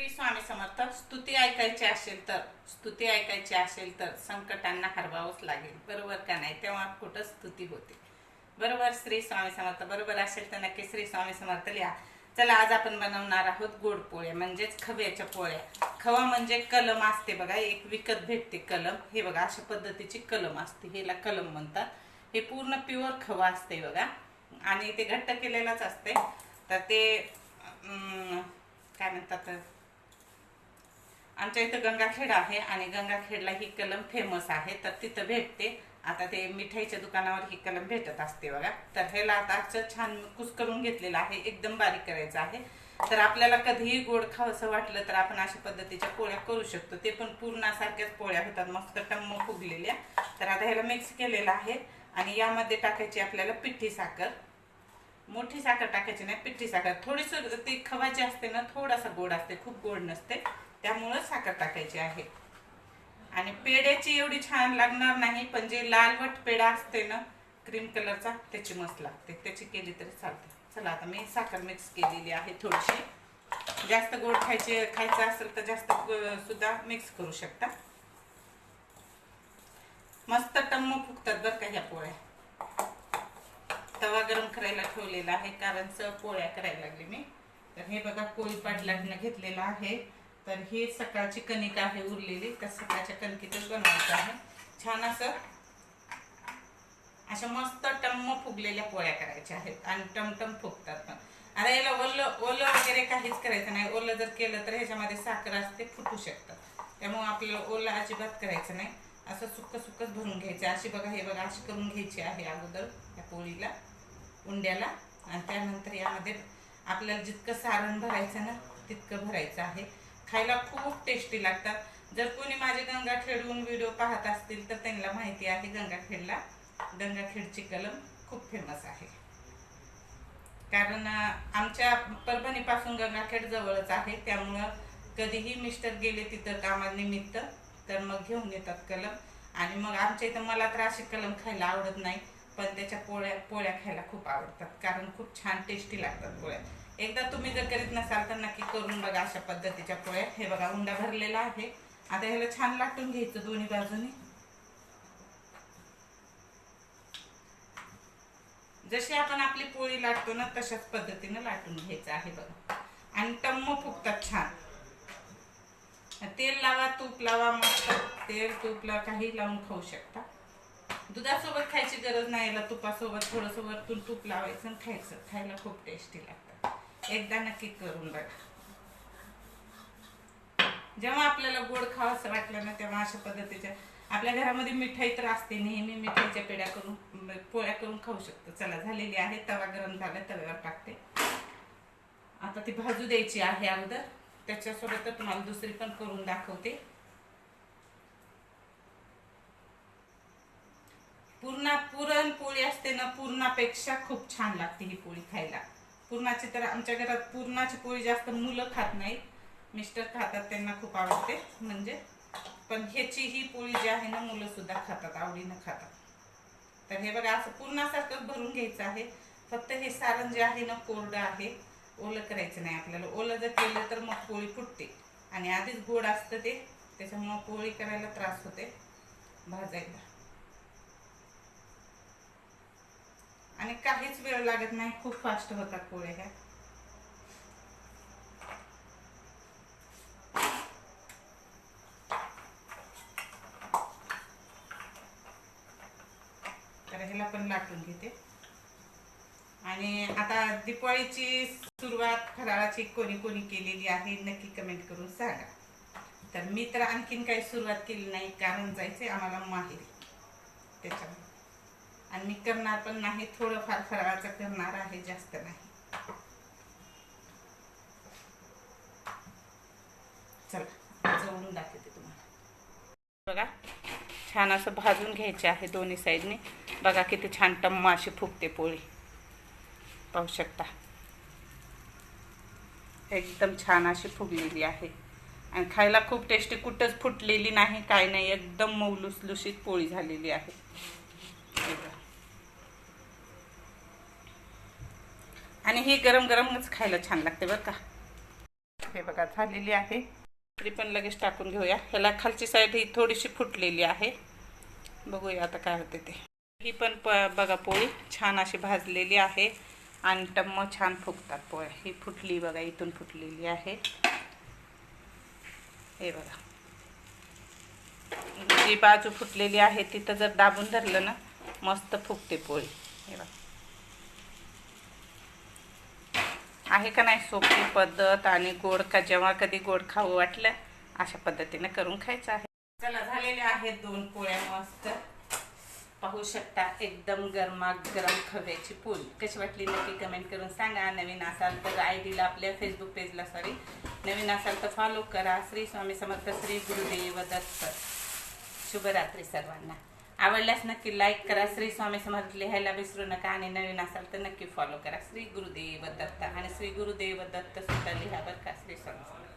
श्री स्वामी समर्थ स्तुती ऐकायची असेल तर स्तुती ऐकायची असेल तर संकटांना हरवावंच लागेल. बरोबर का नाही? तेव्हा कुठं स्तुती होते? बरोबर श्री स्वामी समर्थ. बरोबर असेल तर नक्की श्री स्वामी समर्थ लिहा. चला आज आपण बनवणार आहोत गोड पोळ्या म्हणजेच खव्याच्या पोळ्या. खवा म्हणजे कलम असते बघा एक विकत भेटते कलम. हे बघा अशा पद्धतीची कलम असते. हेला कलम म्हणतात. हे पूर्ण प्युअर खवा असते बघा. आणि ते घट्ट केलेलंच असते. तर ते अं, काय म्हणतात? आमच्या इथं गंगाखेड आहे आणि गंगाखेडला ही कलम फेमस आहे. तर तिथं भेटते. आता ते मिठाईच्या दुकानावर ही कलम भेटत असते बघा. तर ह्याला आता छान कुस करून घेतलेलं आहे. एकदम बारीक करायचं आहे. तर आपल्याला कधीही गोड खावंसं वाटलं तर आपण अशा पद्धतीच्या पोळ्या करू शकतो. ते पण पूर्णासारख्याच पोळ्या होतात. मस्त टम्म फुगलेल्या. तर आता ह्याला मिक्स केलेलं आहे. आणि यामध्ये टाकायची आपल्याला पिठी साखर. मोठी साखर टाकायची नाही पिठी साखर. थोडीस ती खवाची असते ना थोडासा गोड असते. खूप गोड नसते. त्यामुळं साखर टाकायची आहे. आणि पेड्याची एवढी छान लागणार नाही पण जे लालवट पेडा असते ना क्रीम कलरचा त्याची मस्त लागते. त्याची केली तरी चालते. चला आता मी साखर मिक्स केलेली आहे थोडीशी. जास्त गोड खायचे खायचं असेल तर जास्त सुद्धा मिक्स करू शकता. मस्त टम्म फुगतात बरं का ह्या पोळ्या. तवा गरम करायला ठेवलेला आहे कारण स पोळ्या करायला लागली मी. तर हे बघा पोळी पाटलाटनं घेतलेलं आहे. तर ही सकाळची कणिक आहे उरलेली. तर सकाळच्या कणकीतच बनवायचं आहे. छान असं अशा मस्त टम्म फुगलेल्या पोळ्या करायच्या आहेत. आणि टमटम फुगतात पण. आता याला ओलं ओलं वगैरे काहीच करायचं नाही. ओलं जर केलं तर ह्याच्यामध्ये साखर असते फुटू शकतात त्यामुळे आपल्याला ओलं अजिबात करायचं नाही. असं सुक्क सुक्कच भरून घ्यायचं. अशी बघा हे बघा अशी करून घ्यायची आहे अगोदर त्या पोळीला उंड्याला. आणि त्यानंतर यामध्ये आपल्याला जितकं सारण भरायचं ना तितकं भरायचं आहे. खायला खूप टेस्टी लागतात. जर कोणी माझे गंगाखेडहून व्हिडिओ पाहत असतील तर त्यांना माहिती आहे गंगाखेडला गंगाखेडची कलम खूप फेमस आहे. कारण आमच्या परभणीपासून गंगाखेड जवळच आहे. त्यामुळं कधीही मिस्टर गेले तिथं कामानिमित्त तर मग घेऊन येतात कलम. आणि मग आमच्या इथं मला तर अशी कलम खायला आवडत नाही पण त्याच्या पोळ्या पोळ्या खायला खूप आवडतात. कारण खूप छान टेस्टी लागतात पोळ्या. एकदा तुम्ही जर करीत नसाल तर नक्की करून बघा अशा पद्धतीच्या पोळ्या. हे बघा उंडा भरलेला आहे. आता ह्याला छान लाटून घ्यायचं दोन्ही बाजूनी. जशी आपण आपली पोळी लाटतो ना तशाच पद्धतीनं लाटून घ्यायचं आहे बघा. आणि टम्म फुगतात छान. तेल लावा तूप लावा मस्त. तेल तूप लावा काही लावून खाऊ शकता. दुधासोबत खायची गरज नाही याला तुपासोबत थोडंसं वरतून तूप लावायचं आणि खायचं. खायला खूप टेस्टी लागतं. एकदा नक्की करून बघा. जेव्हा आपल्याला गोड खावंसं वाटलं ना तेव्हा अशा पद्धतीच्या आपल्या घरामध्ये मिठाई तर असते नेहमी मिठाईच्या पेड्या करून पोळ्या करून खाऊ शकतो. चला झालेली आहे तवा गरम झाला तव्यावर टाकते. आता ती भाजू द्यायची आहे अगोदर. त्याच्यासोबत तुम्हाला दुसरी पण करून दाखवते. पूर्णा पुरणपोळी असते ना पूर्णापेक्षा खूप छान लागते ही पोळी खायला. पुरणाची तर आमच्या घरात पुरणाची पोळी जास्त मुलं खात नाही. मिस्टर खातात त्यांना खूप आवडते. म्हणजे पण ह्याची ही पोळी जी आहे ना मुलं सुद्धा खातात आवडीनं खातात. तर हे बघा असं पूर्णासारखं भरून घ्यायचं आहे. फक्त हे सारण जे आहे ना कोरडं आहे. ओलं करायचं नाही आपल्याला. ओलं जर केलं तर मग पोळी फुटते. आणि आधीच गोड असतं ते. त्याच्यामुळं पोळी करायला त्रास होते. भाजायला. आणि काहीच वेळ लागत नाही. खूप फास्ट होतात पोळ्या ह्या तर ह्याला पण लाटून घेते. आणि आता दिपाळीची सुरुवात फराळाची कोणी कोणी केलेली आहे नक्की कमेंट करून सांगा. तर मी तर आणखीन काही सुरुवात केली नाही कारण जायचे आम्हाला माहिती त्याच्यामुळे. आणि मी करणार पण नाही थोडंफार फराळाचं करणार आहे जास्त नाही. चला जवळून दाखवते तुम्हाला. बघा छान असं भाजून घ्यायचे आहे दोन्ही साईडने. बघा किती छान टम्मा अशी फुगते पोळी. पाहू शकता. एकदम छान अशी फुगलेली आहे. आणि खायला खूप टेस्टी कुठंच फुटलेली नाही काय नाही एकदम मऊ लुसलुशीत पोळी झालेली आहे हे बघा. आणि ही गरम गरमच खायला छान लागते बरं का. हे बघा झालेली आहे. तरी पण लगेच टाकून घेऊया. ह्याला खालची साईड ही थोडीशी फुटलेली आहे. बघूया आता काय होते ते. ही पण प बघा पोळी छान अशी भाजलेली आहे. आणि टम्म छान फुगतात पोळ्या. ही फुटली बघा इथून फुटलेली आहे. हे बघा. जी बाजू फुटलेली आहे तिथं जर दाबून धरलं ना मस्त फुगते पोळी. हे बघा. आहे का नाही सोपी पद्धत आणि गोड का जेव्हा कधी गोड खाऊ वाटलं अशा पद्धतीने करून खायचं आहे. चला झालेले आहेत दोन पोळ्या मस्त. पाहू शकता एकदम गरमागरम खव्याची पोळी कशी वाटली नक्की कमेंट करून सांगा. नवीन असाल तर आय डीला आपल्या फेसबुक पेजला सॉरी नवीन असाल तर फॉलो करा. श्री स्वामी समर्थ श्री गुरुदेव दत्त. शुभरात्री सर्वांना. आवडल्यास नक्की लाईक करा. श्री स्वामी समर्थ लिहायला विसरू नका आणि नवीन असाल तर नक्की फॉलो करा. श्री गुरुदेव दत्त आणि श्री गुरुदेव दत्त सुद्धा लिहा बरं का. श्री स्वामी समर्थ.